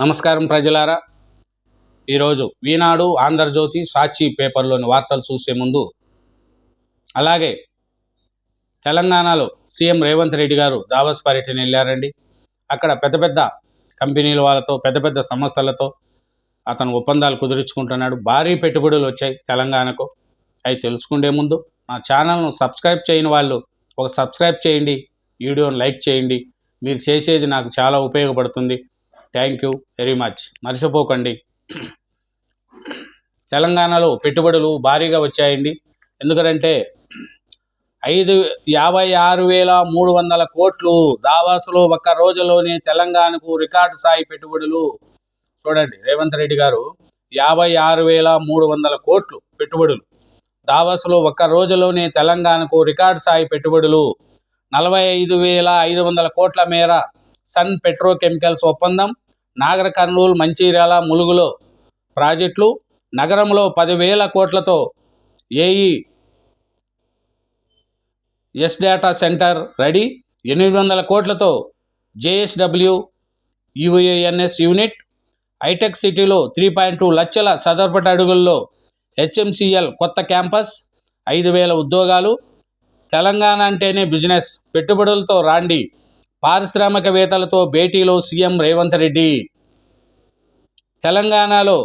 నమస్కారం ప్రజలారా. ఈరోజు ఈనాడు ఆంధ్రజ్యోతి సాక్షి పేపర్లోని వార్తలు చూసే ముందు అలాగే తెలంగాణలో సీఎం రేవంత్ రెడ్డి గారు దావస్ పర్యటన వెళ్ళారండి. అక్కడ పెద్ద పెద్ద కంపెనీల వాళ్ళతో పెద్ద పెద్ద సంస్థలతో అతను ఒప్పందాలు కుదుర్చుకుంటున్నాడు. భారీ పెట్టుబడులు వచ్చాయి తెలంగాణకు. అవి తెలుసుకుండే ముందు మా ఛానల్ను సబ్స్క్రైబ్ చేయని వాళ్ళు ఒక సబ్స్క్రైబ్ చేయండి వీడియోని లైక్ చేయండి. మీరు చేసేది నాకు చాలా ఉపయోగపడుతుంది. Thank you very much. మర్చిపోకండి తెలంగాణలో పెట్టుబడులు భారీగా వచ్చాయండి. ఎందుకంటే ఐదు యాభై ఆరు వేల మూడు వందల కోట్లు దావాసులో ఒక్క రోజులోనే తెలంగాణకు రికార్డు స్థాయి పెట్టుబడులు. చూడండి రేవంత్ రెడ్డి గారు యాభై ఆరు వేల మూడు వందల కోట్లు పెట్టుబడులు. దావాసులో ఒక్క రోజులోనే తెలంగాణకు రికార్డు స్థాయి పెట్టుబడులు నలభై ఐదు వేల ఐదు వందల కోట్ల మేర సన్ పెట్రోకెమికల్స్ ఒప్పందం నాగర్ కర్నూలు మంచిర్యాల ములుగులో ప్రాజెక్టులు నగరంలో పదివేల కోట్లతో AE yes data centre ready ఎనిమిది వందల కోట్లతో జేఎస్డబ్ల్యూ యుఏఎన్ఎస్ యూనిట్ హైటెక్ సిటీలో త్రీ పాయింట్ టూ లక్షల చదరపటి అడుగుల్లో హెచ్ఎంసిఎల్ కొత్త క్యాంపస్ ఐదు వేల ఉద్యోగాలు తెలంగాణ అంటేనే బిజినెస్ పెట్టుబడులతో రాండి. పారిశ్రామికవేత్తలతో భేటీలో సీఎం రేవంత్ రెడ్డి. తెలంగాణలో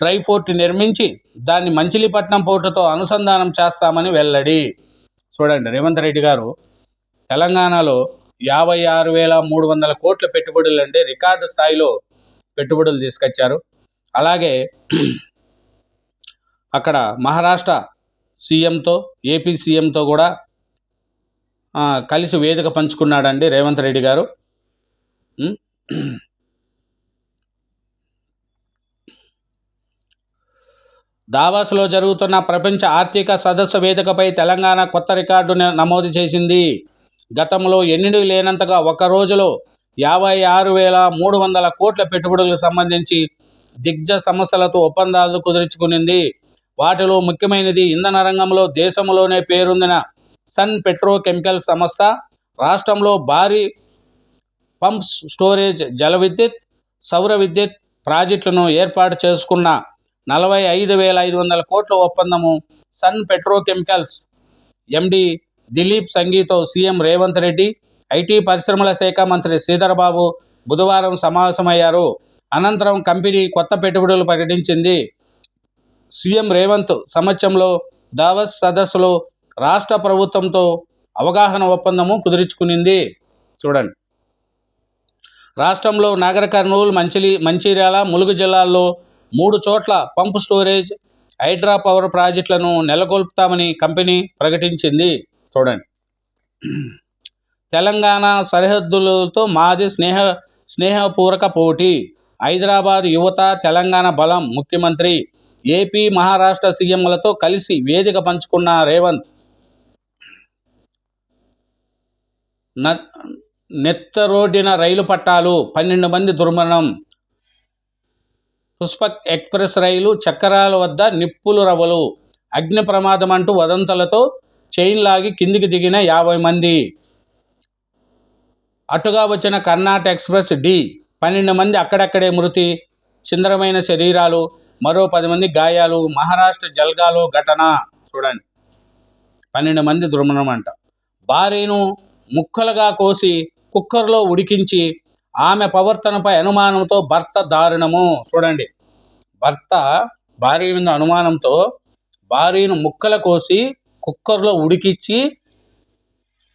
డ్రై ఫోర్ట్ నిర్మించి దాన్ని మంచిలీపట్నం పోర్టుతో అనుసంధానం చేస్తామని వెల్లడి. చూడండి రేవంత్ రెడ్డి గారు తెలంగాణలో యాభై ఆరు వేల మూడు వందల కోట్ల పెట్టుబడులు అంటే రికార్డు స్థాయిలో పెట్టుబడులు తీసుకొచ్చారు. అలాగే అక్కడ మహారాష్ట్ర సీఎంతో ఏపీ సీఎంతో కూడా కలిసి వేదిక పంచుకున్నాడండి రేవంత్ రెడ్డి గారు. దావాస్లో జరుగుతున్న ప్రపంచ ఆర్థిక సదస్సు వేదికపై తెలంగాణ కొత్త రికార్డు నమోదు చేసింది. గతంలో ఎన్నిడు లేనంతగా ఒక రోజులో యాభై ఆరు వేల మూడు వందల కోట్ల పెట్టుబడులకు సంబంధించి దిగ్గజ సంస్థలతో ఒప్పందాలు కుదుర్చుకునింది. వాటిలో ముఖ్యమైనది ఇంధన రంగంలో దేశంలోనే పేరొందిన సన్ పెట్రోకెమికల్ సంస్థ రాష్ట్రంలో భారీ పంప్స్ స్టోరేజ్ జల విద్యుత్ సౌర విద్యుత్ ప్రాజెక్టులను ఏర్పాటు చేసుకున్న నలభై ఐదు వేల ఐదు వందల కోట్ల ఒప్పందము సన్ పెట్రోకెమికల్స్ ఎండి దిలీప్ సంఘీతో సీఎం రేవంత్ రెడ్డి ఐటీ పరిశ్రమల శాఖ మంత్రి శ్రీధరబాబు బుధవారం సమావేశమయ్యారు. అనంతరం కంపెనీ కొత్త పెట్టుబడులు ప్రకటించింది. సీఎం రేవంత్ సమక్షంలో దావస్ సదస్సులో రాష్ట్ర ప్రభుత్వంతో అవగాహన ఒప్పందము కుదుర్చుకునింది. చూడండి. రాష్ట్రంలో నగర కర్నూలు మంచిలి మంచిర్యాల ములుగు జిల్లాల్లో మూడు చోట్ల పంప్ స్టోరేజ్ హైడ్రా పవర్ ప్రాజెక్టులను నెలకొల్పుతామని కంపెనీ ప్రకటించింది. చూడండి. తెలంగాణ సరిహద్దులతో మాది స్నేహ స్నేహపూర్వక పోటీ. హైదరాబాద్ యువత తెలంగాణ బలం ముఖ్యమంత్రి ఏపీ మహారాష్ట్ర సీఎంలతో కలిసి వేదిక పంచుకున్న రేవంత్ న- నెత్త రోడ్డిన రైలు పట్టాలు పన్నెండు మంది దుర్మరణం. పుష్పక్ ఎక్స్ప్రెస్ రైలు చక్రాల వద్ద నిప్పులు రవ్వలు. అగ్ని ప్రమాదం అంటూ వదంతులతో చైన్ లాగి కిందికి దిగిన యాభై మంది. అటుగా వచ్చిన కర్ణాటక ఎక్స్ప్రెస్ డి పన్నెండు మంది అక్కడక్కడే మృతి. చిందరమైన శరీరాలు మరో పది మంది గాయాలు. మహారాష్ట్ర జల్గాలో ఘటన. చూడండి. పన్నెండు మంది దుర్మరణం అంట. భార్యను ముక్కలుగా కోసి కుక్కర్లో ఉడికించి ఆమె ప్రవర్తనపై అనుమానంతో భర్త దారుణము. చూడండి. భర్త భార్య మీద అనుమానంతో భార్యను ముక్కలు కోసి కుక్కర్లో ఉడికించి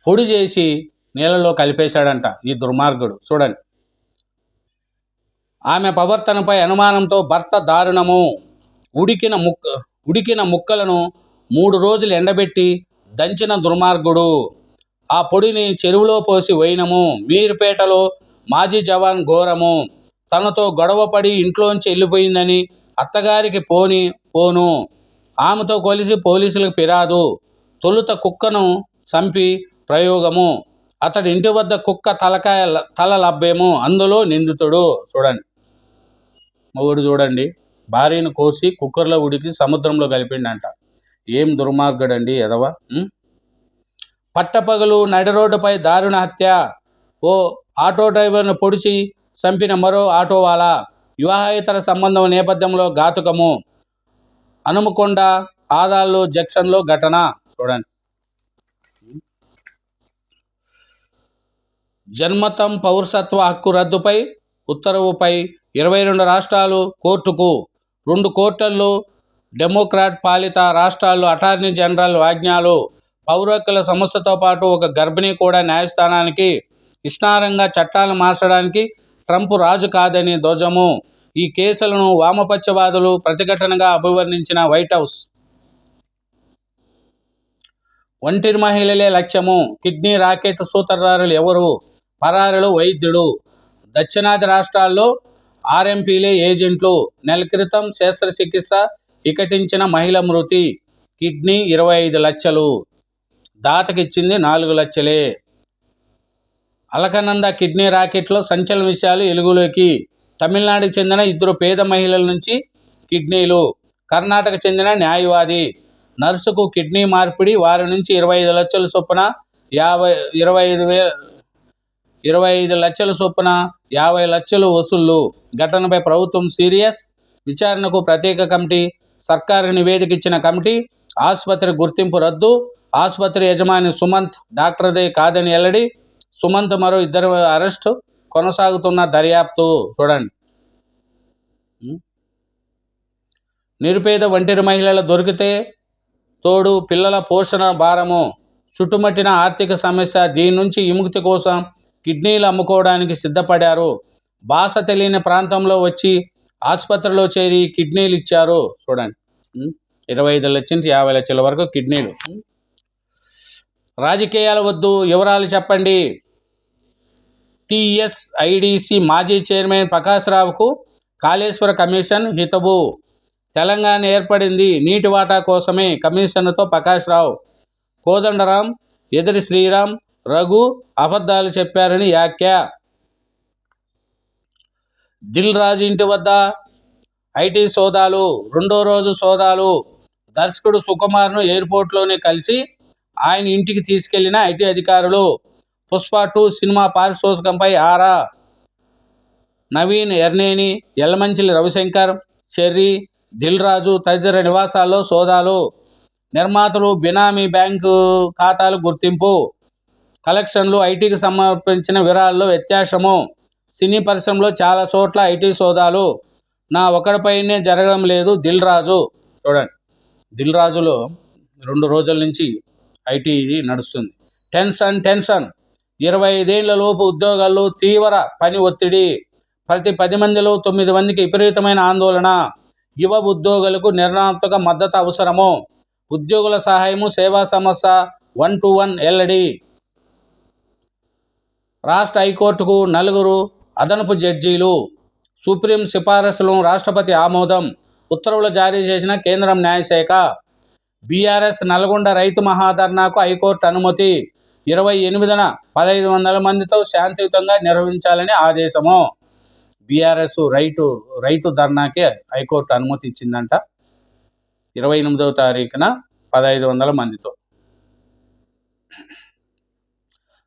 పొడి చేసి నీళ్ళలో కలిపేశాడంట ఈ దుర్మార్గుడు. చూడండి. ఆమె ప్రవర్తనపై అనుమానంతో భర్త దారుణము. ఉడికిన ముక్క ఉడికిన ముక్కలను మూడు రోజులు ఎండబెట్టి దంచిన దుర్మార్గుడు. ఆ పొడిని చెరువులో పోసి వైనము మీరుపేటలో మాజీ జవాన్ ఘోరము. తనతో గొడవపడి ఇంట్లోంచి వెళ్ళిపోయిందని అత్తగారికి పోని పోను. ఆమెతో కలిసి పోలీసులకు ఫిరాదు తొలుత కుక్కను చంపి ప్రయోగము. అతడి ఇంటి వద్ద కుక్క తలకాయ తల లభ్యము అందులో నిందితుడు. చూడండి. మొగుడు చూడండి. భార్యను కోసి కుక్కర్లో ఉడికి సముద్రంలో కలిపిండంట. ఏం దుర్మార్గుడండి ఎదవ పట్టపగలు నడిరోడ్డుపై దారుణ హత్య. ఓ ఆటో డ్రైవర్ను పొడిచి చంపిన మరో ఆటోవాలా? వివాహేతర సంబంధం నేపథ్యంలో ఘాతుకము. అనుమకొండ ఆదాళ్ళు జంక్షన్లో ఘటన. చూడండి. జన్మతం పౌరసత్వ హక్కు రద్దుపై ఉత్తర్వుపై ఇరవై రెండు రాష్ట్రాలు కోర్టుకు. రెండు కోర్టుల్లో డెమోక్రాట్ పాలిత రాష్ట్రాల్లో అటార్నీ జనరల్ వాజ్ఞాలు పౌరకుల సంస్థతో పాటు ఒక గర్భిణి కూడా న్యాయస్థానానికి ఇష్టారంగా చట్టాలు మార్చడానికి ట్రంప్ రాజు కాదని ధ్వజము. ఈ కేసులను వామపక్షవాదులు ప్రతిఘటనగా అభివర్ణించిన వైట్ హౌస్. ఒంటిరి మహిళలే లక్ష్యము. కిడ్నీ రాకెట్ సూత్రధారులు ఎవరు? పరారులు వైద్యుడు దక్షిణాది రాష్ట్రాల్లో ఆర్ఎంపీలే ఏజెంట్లు. నెల క్రితం శస్త్రచికిత్స వికటించిన మహిళ మృతి. కిడ్నీ ఇరవై ఐదు లక్షలు. దాతకిచ్చింది నాలుగు లక్షలే. అలకనంద కిడ్నీ రాకెట్లో సంచలన విషయాలు ఎలుగులోకి. తమిళనాడుకు చెందిన ఇద్దరు పేద మహిళల నుంచి కిడ్నీలు. కర్ణాటక చెందిన న్యాయవాది. నర్సుకు కిడ్నీ మార్పిడి వారి నుంచి ఇరవై ఐదు లక్షల చొప్పున యాభై ఇరవై ఐదు వే ఇరవై ఐదు లక్షల చొప్పున యాభై లక్షలు వసూళ్ళు. ఘటనపై ప్రభుత్వం సీరియస్ విచారణకు ప్రత్యేక కమిటీ సర్కారు నివేదిక ఇచ్చిన కమిటీ ఆసుపత్రి గుర్తింపు రద్దు ఆసుపత్రి యజమాని సుమంత్ డాక్టర్దే కాదని వెల్లడి సుమంత్ మరో ఇద్దరు అరెస్టు కొనసాగుతున్న దర్యాప్తు. చూడండి. నిరుపేద ఒంటరి మహిళలు దొరికితే తోడు పిల్లల పోషణ భారము. చుట్టుమట్టిన ఆర్థిక సమస్య దీని నుంచి విముక్తి కోసం కిడ్నీలు అమ్ముకోవడానికి సిద్ధపడారు. భాష తెలియని ప్రాంతంలో వచ్చి ఆసుపత్రిలో చేరి కిడ్నీలు ఇచ్చారు. చూడండి. ఇరవై ఐదు లక్షల నుంచి యాభై లక్షల వరకు కిడ్నీలు. రాజకీయాలు వద్దు వివరాలు చెప్పండి. టిఎస్ఐడిసి మాజీ చైర్మన్ ప్రకాశ్రావుకు కాళేశ్వర కమిషన్ హితవు. తెలంగాణ ఏర్పడింది నీటి వాటా కోసమే కమిషన్తో ప్రకాశ్రావు కోదండరాం ఎదురి శ్రీరామ్ రఘు అబద్ధాలు చెప్పారని వ్యాఖ్య. దిల్ రాజు ఇంటి వద్ద ఐటీ సోదాలు రెండో రోజు సోదాలు. దర్శకుడు సుకుమార్ను ఎయిర్పోర్ట్లోనే కలిసి ఆయన ఇంటికి తీసుకెళ్ళిన ఐటీ అధికారులు పుష్ప టూ సినిమా పారితోషికంపై ఆరా. నవీన్ ఎర్నేని ఎల్లమంచిలి రవిశంకర్ చెర్రీ దిల్ రాజు తదితర నివాసాల్లో సోదాలు. నిర్మాతలు బినామీ బ్యాంకు ఖాతాలు గుర్తింపు. కలెక్షన్లు ఐటీకి సమర్పించిన వివరాల్లో వ్యత్యాసము. సినీ పరిశ్రమలో చాలా చోట్ల ఐటీ సోదాలు. నా ఒకడిపైనే జరగడం లేదు దిల్ రాజు చూడండి దిల్ రాజులో రెండు రోజుల నుంచి ఐటీ నడుస్తుంది. Tension tension. ఇరవై ఐదేళ్ళలోపు ఉద్యోగాల్లో తీవ్ర పని ఒత్తిడి. ప్రతి పది మందిలో తొమ్మిది మందికి విపరీతమైన ఆందోళన. యువ ఉద్యోగులకు నిర్ణయాత్మక మద్దతు అవసరము. ఉద్యోగుల సహాయము సేవా సమస్య వన్ టు వన్ ఎల్డి రాష్ట్ర హైకోర్టుకు నలుగురు అదనపు జడ్జీలు. సుప్రీం సిఫారసులను రాష్ట్రపతి ఆమోదం. ఉత్తర్వులు జారీ చేసిన కేంద్రం న్యాయశాఖ. బీఆర్ఎస్ నల్గొండ రైతు మహాధర్నాకు హైకోర్టు అనుమతి. ఇరవై ఎనిమిదిన పదహైదు వందల మందితో శాంతియుతంగా నిర్వహించాలని ఆదేశము. బీఆర్ఎస్ రైతు రైతు ధర్నాకే హైకోర్టు అనుమతి ఇచ్చిందంట. ఇరవై ఎనిమిదవ తారీఖున పదహైదు వందల మందితో.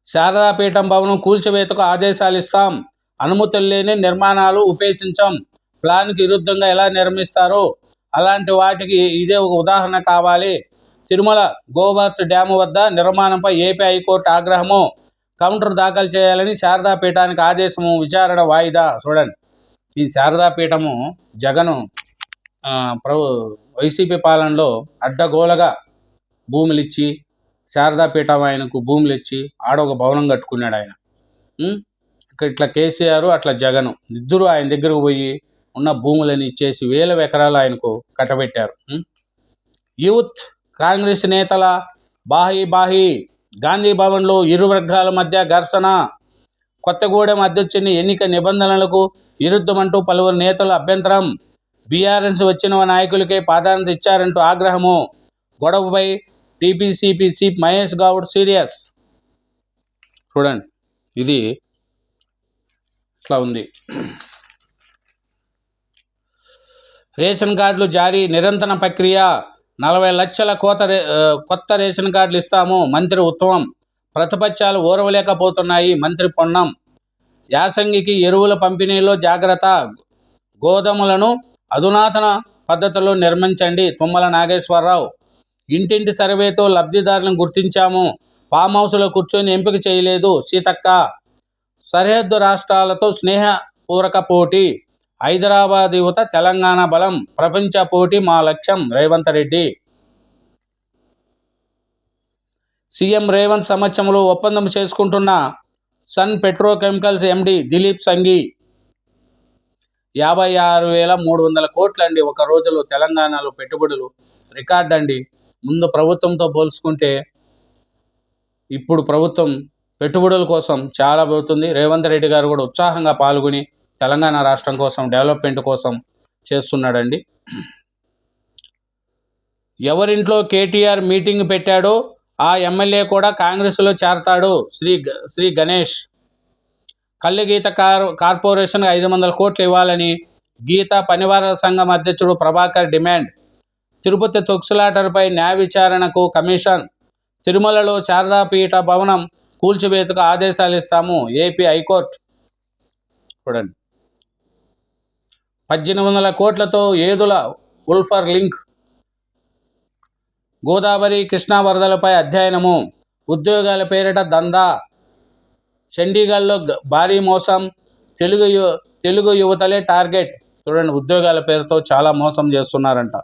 శారదాపీఠం భవనం కూల్చివేతకు ఆదేశాలు ఇస్తాం. అనుమతులు లేని నిర్మాణాలు ఉపేక్షించాం. ప్లాన్కి విరుద్ధంగా ఎలా నిర్మిస్తారో? అలాంటి వాటికి ఇదే ఒక ఉదాహరణ కావాలి. తిరుమల గోవర్స్ డ్యాము వద్ద నిర్మాణంపై ఏపీ హైకోర్టు ఆగ్రహము కౌంటర్ దాఖలు చేయాలని శారదాపీఠానికి ఆదేశము విచారణ వాయిదా. చూడండి. ఈ శారదాపీఠము జగను ప్రభు వైసీపీ పాలనలో అడ్డగోలగా భూములు ఇచ్చి శారదాపీఠం ఆయనకు భూములు ఇచ్చి ఆడ ఒక భవనం కట్టుకున్నాడు ఆయన. ఇక్కడ ఇట్లా కేసీఆర్ అట్లా జగను. ఇద్దరు ఆయన దగ్గరకు పోయి ఉన్న భూములని ఇచ్చేసి వేల ఎకరాలు ఆయనకు కట్టబెట్టారు. యూత్ కాంగ్రెస్ నేతల బాహి బాహి గాంధీ భవన్లో ఇరు వర్గాల మధ్య ఘర్షణ కొత్తగూడెం అధ్యక్షుని ఎన్నిక నిబంధనలకు విరుద్ధమంటూ పలువురు నేతలు అభ్యంతరం. బీఆర్ఎస్ వచ్చిన నాయకులకే ప్రాధాన్యత ఇచ్చారంటూ ఆగ్రహము. గొడవపై TPCC chief Mahesh Goud serious. చూడండి ఇది ఇట్లా ఉంది. రేషన్ కార్డులు జారీ నిరంతర ప్రక్రియ. నలభై లక్షల కోత రే- కొత్త రేషన్ కార్డులు ఇస్తాము మంత్రి ఉత్తమం. ప్రతిపక్షాలు ఊరవలేకపోతున్నాయి మంత్రి పొన్నం. యాసంగికి ఎరువుల పంపిణీలో జాగ్రత్త. గోధుమలను అధునాతన పద్ధతిలో నిర్మించండి తుమ్మల నాగేశ్వరరావు. ఇంటింటి సర్వేతో లబ్ధిదారులను గుర్తించాము. ఫామ్ హౌస్లో కూర్చొని ఎంపిక చేయలేదు సీతక్క. సరిహద్దు రాష్ట్రాలతో స్నేహపూర్వక పోటీ. హైదరాబాద్ యువత తెలంగాణ బలం ప్రపంచ పోటీ మా లక్ష్యం రేవంత్ రెడ్డి. సీఎం రేవంత్ సమక్షంలో ఒప్పందం చేసుకుంటున్న Sun Petrochemicals MD Dilip Sanghi. యాభై ఆరు వేల మూడు వందల కోట్లండి ఒక రోజులో తెలంగాణలో పెట్టుబడులు. రికార్డ్ అండి ముందు ప్రభుత్వంతో పోల్చుకుంటే ఇప్పుడు ప్రభుత్వం పెట్టుబడుల కోసం చాలా పోతుంది. రేవంత్ రెడ్డి గారు కూడా ఉత్సాహంగా పాల్గొని తెలంగాణ రాష్ట్రం కోసం డెవలప్మెంట్ కోసం చేస్తున్నాడండి. ఎవరింట్లో కేటీఆర్ మీటింగ్ పెట్టాడో ఆ ఎమ్మెల్యే కూడా కాంగ్రెస్లో చేరతాడు శ్రీ శ్రీ గణేష్. కళ్ళు గీత కార్ కార్పొరేషన్కి ఐదు వందల కోట్లు ఇవ్వాలని గీత పనివార సంఘం అధ్యక్షుడు ప్రభాకర్ డిమాండ్. తిరుపతి తొక్సులాటర్పై న్యాయ విచారణకు కమిషన్. తిరుమలలో శారదాపీఠ భవనం కూల్చివేతకు ఆదేశాలు ఇస్తాము ఏపీ హైకోర్టు. చూడండి. పద్దెనిమిది వందల కోట్లతో ఏదుల ఉల్ఫర్ లింక్? గోదావరి కృష్ణా వరదలపై అధ్యయనము. ఉద్యోగాల పేరిట దందా. చండీగఢ్లో భారీ మోసం. తెలుగు యు తెలుగు యువతలే టార్గెట్. చూడండి ఉద్యోగాల పేరుతో చాలా మోసం చేస్తున్నారంట.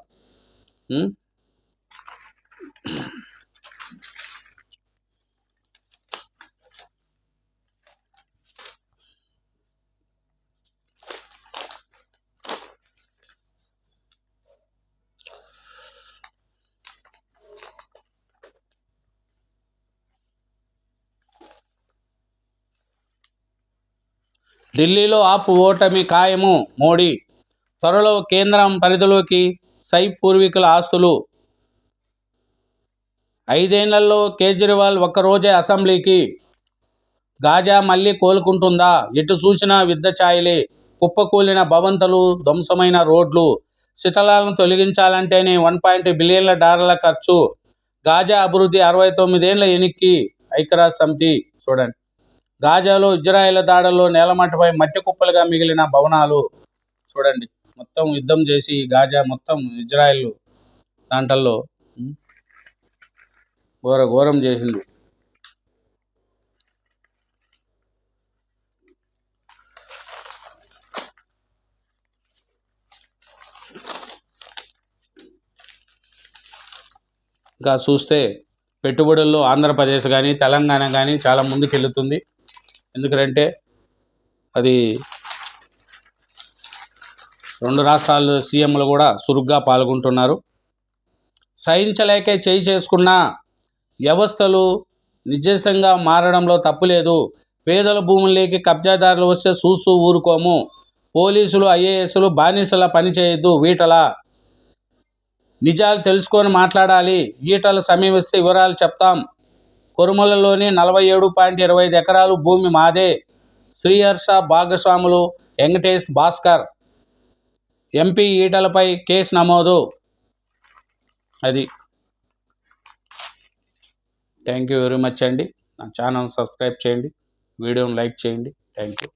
ఢిల్లీలో ఆపు ఓటమి ఖాయము మోడీ. త్వరలో కేంద్రం పరిధిలోకి సై పూర్వీకుల ఆస్తులు. ఐదేళ్ళలో కేజ్రీవాల్ ఒక్కరోజే అసెంబ్లీకి గాజా మళ్ళీ కోలుకుంటుందా? ఎటు చూసినా విద్ద ఛాయలే. కుప్పకూలిన భవంతులు ధ్వంసమైన రోడ్లు. శిథలాలను తొలగించాలంటేనే వన్ పాయింట్ బిలియన్ల డాలర్ల ఖర్చు. గాజా అభివృద్ధి అరవై తొమ్మిదేళ్ళ ఎనిక్కి ఐక్యరాజ్య సమితి చూడండి. గాజాలో ఇజ్రాయెల్ దాడుల్లో నేలమట్టపై మట్టి కుప్పలుగా మిగిలిన భవనాలు చూడండి. మొత్తం యుద్ధం చేసి గాజా మొత్తం ఇజ్రాయెల్ దాంట్లో ఘోర ఘోరం చేసింది. ఇంకా చూస్తే పెట్టుబడుల్లో ఆంధ్రప్రదేశ్ కానీ తెలంగాణ కానీ చాలా ముందుకెళ్తుంది. ఎందుకంటే అది రెండు రాష్ట్రాల సీఎంలు కూడా చురుగ్గా పాల్గొంటున్నారు. సహించలేకే చేయి చేసుకున్న వ్యవస్థలు నిజంగా మారడంలో తప్పులేదు పేదల భూముల్లోకి కబ్జాదారులు వస్తే చూస్తూ ఊరుకోము. పోలీసులు ఐఏఎస్లు బానిసల పనిచేయద్దు వీటలా. వీటల నిజాలు తెలుసుకొని మాట్లాడాలి. ఈటల సమీపిస్తే వివరాలు చెప్తాం. కొరుమలలోని నలభై ఏడు పాయింట్ ఇరవై ఐదు ఎకరాలు భూమి మాదే. శ్రీహర్ష భాగస్వాములు వెంకటేష్ భాస్కర్. ఎంపీ ఈటలపై కేసు నమోదు. అది. థ్యాంక్ యూ వెరీ మచ్ అండి. నా ఛానల్ సబ్స్క్రైబ్ చేయండి. వీడియోని లైక్ చేయండి. Thank you